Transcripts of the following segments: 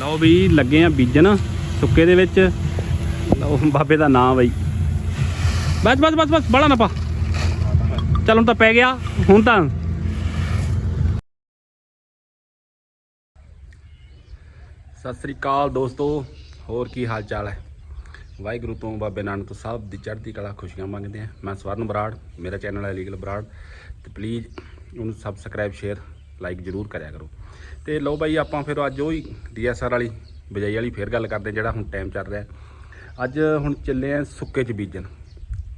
ਲਓ ਵੀ ਲੱਗੇ ਆ ਬੀਜਣ ਸੁੱਕੇ ਦੇ ਵਿੱਚ। ਲਓ ਬਾਬੇ ਦਾ ਨਾਮ ਬਈ। ਬਸ ਬਸ ਬਸ ਬਸ ਬੜਾ ਨਾ ਪਾ। ਚੱਲ ਹੁਣ ਤਾਂ ਪੈ ਗਿਆ, ਹੁਣ ਤਾਂ। ਸਤਿ ਸ੍ਰੀ ਅਕਾਲ ਦੋਸਤੋ, ਹੋਰ ਕੀ ਹਾਲ ਚਾਲ ਹੈ? ਵਾਹਿਗੁਰੂ ਤੋਂ ਬਾਬੇ ਨਾਨਕ ਤੋਂ ਸਭ ਦੀ ਚੜ੍ਹਦੀ ਕਲਾ, ਖੁਸ਼ੀਆਂ ਮੰਗਦੇ ਆ ਮੈਂ ਸਵਰਨ ਬਰਾੜ, ਮੇਰਾ ਚੈਨਲ ਹੈ ਲੀਗਲ ਬਰਾੜ। ਤੇ ਪਲੀਜ਼ ਉਹਨੂੰ ਸਬਸਕ੍ਰਾਈਬ ਸ਼ੇਅਰ ਲਾਈਕ ਜਰੂਰ ਕਰਿਆ ਕਰੋ। ਤੇ ਲਓ ਬਾਈ, ਆਪਾਂ ਫਿਰ ਅੱਜ ਉਹ ਹੀ ਡੀਐਸਆਰ ਵਾਲੀ ਬਿਜਾਈ ਵਾਲੀ ਫੇਰ ਗੱਲ ਕਰਦੇ ਜਿਹੜਾ ਹੁਣ ਟਾਈਮ ਚੱਲ ਰਿਹਾ। ਅੱਜ ਹੁਣ ਚੱਲੇ ਆ ਸੁੱਕੇ ਚ ਬੀਜਣ।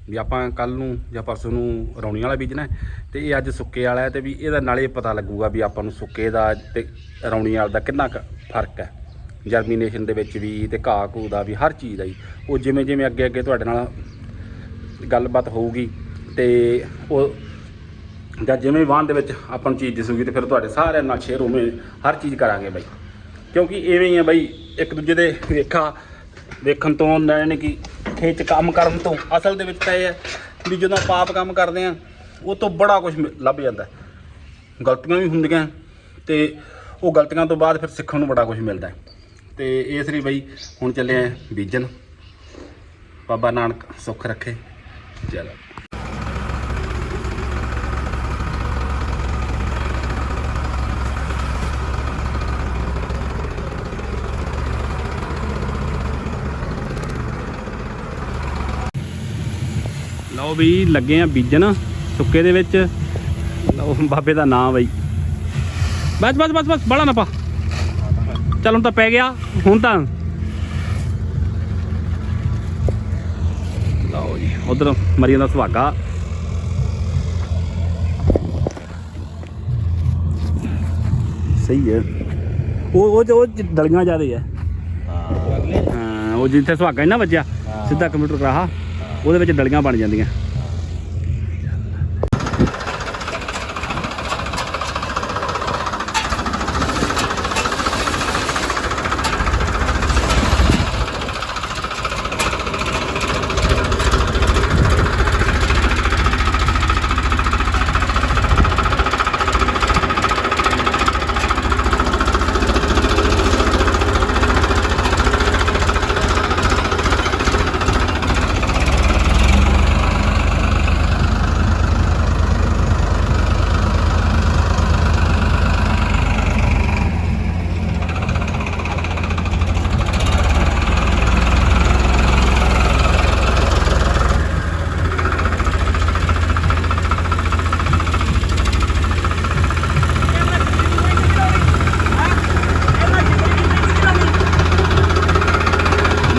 ਵੀ ਆਪਾਂ ਕੱਲ ਨੂੰ ਜਾਂ ਪਰਸੋਂ ਨੂੰ ਰੌਣੀ ਵਾਲਾ ਬੀਜਣਾ ਹੈ, ਤੇ ਇਹ ਅੱਜ ਸੁੱਕੇ ਵਾਲਾ ਹੈ ਤੇ ਵੀ ਇਹਦਾ ਨਾਲੇ ਪਤਾ ਲੱਗੂਗਾ ਵੀ ਆਪਾਂ ਨੂੰ ਸੁੱਕੇ ਦਾ ਤੇ ਰੌਣੀ ਵਾਲਾ ਦਾ ਕਿੰਨਾ ਕੁ ਫ਼ਰਕ ਹੈ। ਜਰਮੀਨੇਸ਼ਨ ਦੇ ਵਿੱਚ ਵੀ ਤੇ ਘਾਹ ਘੂ ਦਾ ਵੀ ਹਰ ਚੀਜ਼ ਦਾ ਹੀ। ਉਹ ਜਿਵੇਂ ਜਿਵੇਂ ਅੱਗੇ ਅੱਗੇ ਤੁਹਾਡੇ ਨਾਲ ਗੱਲਬਾਤ ਹੋਊਗੀ ਤੇ ਉਹ ਜਾਂ ਜਿਵੇਂ ਵਾਹਨ ਦੇ ਵਿੱਚ ਆਪਾਂ ਨੂੰ ਚੀਜ਼ ਦਿਸੂਗੀ ਤੇ ਫਿਰ ਤੁਹਾਡੇ ਸਾਰਿਆਂ ਨਾਲ ਸ਼ੇਅਰ ਉਵੇਂ ਹਰ ਚੀਜ਼ ਕਰਾਂਗੇ ਬਾਈ। ਕਿਉਂਕਿ ਐਵੇਂ ਹੀ ਆ ਬਾਈ, ਇੱਕ ਦੂਜੇ ਦੇ ਵੇਖਾ ਵੇਖਣ ਤੋਂ ਨੇ ਕਿ ਖੇਚ ਕੰਮ ਕਰਨ ਤੋਂ ਅਸਲ ਦੇ ਵਿੱਚ ਤਾਂ ਇਹ ਹੈ ਵੀ ਜਦੋਂ ਆਪਾਂ ਆਪ ਕੰਮ ਕਰਦੇ ਆ, ਉਹ ਤੋਂ ਬੜਾ ਕੁਝ ਲੱਭ ਜਾਂਦਾ। ਗਲਤੀਆਂ ਵੀ ਹੁੰਦੀਆਂ ਤੇ ਉਹ ਗਲਤੀਆਂ ਤੋਂ ਬਾਅਦ ਫਿਰ ਸਿੱਖਣ ਨੂੰ ਬੜਾ ਕੁਝ ਮਿਲਦਾ। ਹੈ। ਤੇ ਇਸ ਲਈ ਬਈ, ਹੁਣ ਚੱਲੇ ਆ ਬੀਜਣ। ਬਾਬਾ ਨਾਨਕ ਸੁੱਖ ਰੱਖੇ। ਚਲੋ ਲਓ ਵੀ ਲੱਗੇ ਆ ਬੀਜਣ ਸੁੱਕੇ ਦੇ ਵਿੱਚ। ਲਓ ਬਾਬੇ ਦਾ ਨਾਮ ਬਈ। ਬਸ ਬਸ ਬਸ ਬਸ ਬੜਾ ਨਾ ਪਾ। ਚੱਲ ਹੁਣ ਤਾਂ ਪੈ ਗਿਆ। ਹੁਣ ਤਾਂ ਲਓ ਜੀ ਉਧਰ ਮਰੀਆਂ ਦਾ ਸੁਹਾਗਾ। ਸਹੀ ਹੈ। ਉਹ ਉਹ ਦਲੀਆਂ ਜ਼ਿਆਦੇ ਹੈ ਹਾਂ ਉਹ ਜਿੱਥੇ ਸੁਹਾਗਾ ਨੀ ਨਾ ਵੱਜਿਆ ਸਿੱਧਾ ਕੰਪਿਊਟਰ ਕਰਾਹਾ ਉਹਦੇ ਵਿੱਚ ਡਲੀਆਂ ਬਣ ਜਾਂਦੀਆਂ।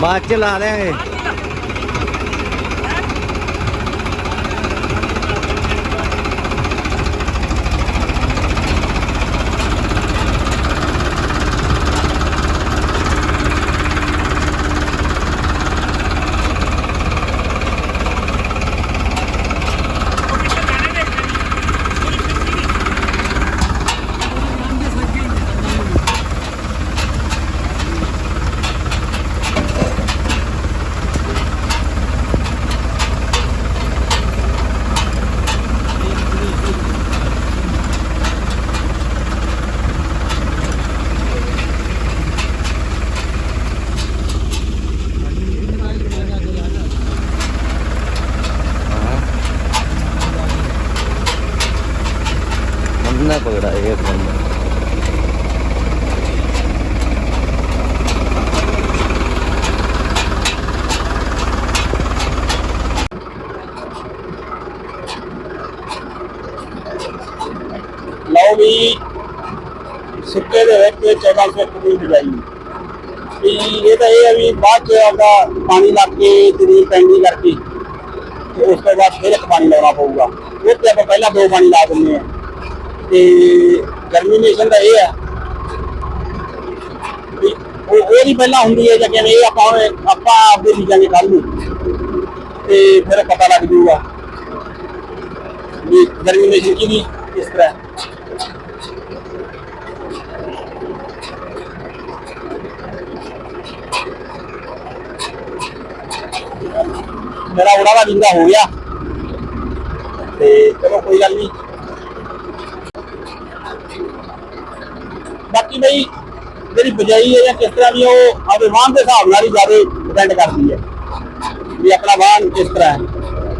ਬਾਅਦ ਚ ਲਾ ਦੇਾਂਗੇ ਬੰਦਾ ਪਕੜਾ ਇਹ ਬੰਦਾ ਲਓ ਵੀ, ਸੁੱਕੇ ਦੇ ਵਿੱਚ 1400 ਇੱਕ ਦੀ ਵੀ ਇਹ ਤਾਂ ਇਹ ਹੈ ਵੀ ਬਾਅਦ ਚ ਆਪਦਾ ਪਾਣੀ ਲੱਗ ਕੇ ਜ਼ਮੀਨ ਪੈਂਦੀ ਕਰਕੇ, ਤੇ ਉਸ ਤੋਂ ਬਾਅਦ ਫਿਰ ਇੱਕ ਪਾਣੀ ਲਾਉਣਾ ਪਊਗਾ। ਉਹ ਤੇ ਆਪਾਂ ਪਹਿਲਾਂ ਦੋ ਪਾਣੀ ਲਾ ਦਿੰਦੇ ਆ ਤੇ ਜਰਮੀਨੇਸ਼ਨ ਦਾ ਇਹ ਹੈ ਵੀ ਉਹ ਉਹਦੀ ਪਹਿਲਾਂ ਹੁੰਦੀ ਹੈ ਜਾਂ ਕਿਵੇਂ, ਇਹ ਆਪਾਂ ਹੁਣ- ਆਪਾਂ ਆਪਦੇ ਬੀਜਾਂਗੇ ਕੱਲ ਨੂੰ ਤੇ ਫਿਰ ਪਤਾ ਲੱਗ ਜੂਗਾ ਵੀ ਜਰਮੀਨੇਸ਼ਨ ਕਿਹਦੀ, ਕਿਸ ਤਰ੍ਹਾਂ। ਮੇਰਾ ਉਹਦਾ ਦਾ ਵਿੰਗਾ ਹੋ ਗਿਆ। ਤੇ ਚਲੋ ਕੋਈ ਗੱਲ ਨਹੀਂ। ਬਾਕੀ ਬਈ ਜਿਹੜੀ ਬਜਾਈ ਹੈ ਜਾਂ ਕਿਸ ਤਰ੍ਹਾਂ ਦੀ ਉਹ ਆਪਣੇ ਵਾਹਨ ਦੇ ਹਿਸਾਬ ਨਾਲ ਹੀ ਜ਼ਿਆਦਾ ਡਿਪੈਂਡ ਕਰਦੀ ਹੈ। ਵੀ ਆਪਣਾ ਵਾਹਨ ਕਿਸ ਤਰ੍ਹਾਂ ਹੈ।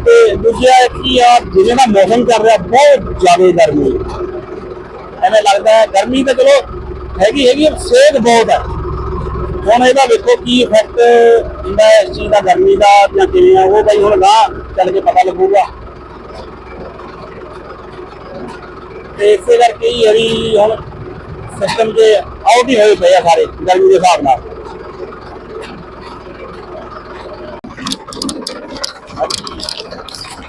ਤੇ ਦੂਜਾ ਕੀ ਆ, ਜਿਵੇਂ ਦਾ ਮੌਸਮ ਚੱਲ ਰਿਹਾ, ਬਹੁਤ ਜ਼ਿਆਦਾ ਗਰਮੀ ਹੈ। ਐਵੇਂ ਲੱਗਦਾ ਹੈ, ਗਰਮੀ ਤਾਂ ਚਲੋ ਹੈਗੀ ਹੈਗੀ ਪਰ ਬਹੁਤ ਹੈ। ਹੁਣ ਇਹਦਾ ਵੇਖੋ ਕੀ ਇਫੈਕਟ ਹੁੰਦਾ ਇਸ ਚੀਜ਼ ਦਾ, ਗਰਮੀ ਦਾ ਜਾਂ ਕਿਵੇਂ ਆ, ਉਹ ਬਈ ਹੁਣ ਗਾਂ ਚੱਲ ਕੇ ਪਤਾ ਲੱਗੂਗਾ। ਤੇ ਇਸੇ ਕਰਕੇ ਹੀ ਅਰੀ ਹੁਣ ਸਿਸਟਮ ਦੇ ਆਊਟ ਹੀ ਹੋਏ ਪਏ ਆ ਸਾਰੇ ਗਰਮੀ ਦੇ ਹਿਸਾਬ ਨਾਲ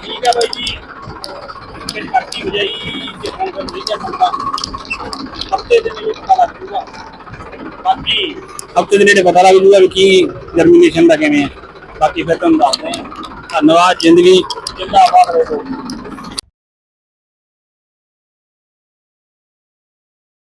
ਠੀਕ ਹੈ ਬਾਈ ਜੀ ਮੇਰੀ ਖਰਚੀ ਹੋ ਜਾਈ ਜੇ ਫੋਨ ਕਰ ਦਿੱਤਾ ਬੰਦਾ ਹਫ਼ਤੇ ਦੇ ਵਿੱਚ ਪਤਾ ਲੱਗ ਜੂਗਾ ਬਾਕੀ ਹਫ਼ਤੇ ਦੇ ਨੇੜੇ ਪਤਾ ਲੱਗ ਜੂਗਾ ਵੀ ਕੀ ਜਰਮੀਨੇਸ਼ਨ ਦਾ ਕਿਵੇਂ ਹੈ ਬਾਕੀ ਫਿਰ ਤੁਹਾਨੂੰ ਦੱਸਦੇ ਹਾਂ ਧੰਨਵਾਦ ਜ਼ਿੰਦਗੀ ਜਿੰਦਾਬਾਦ ਰਹੋ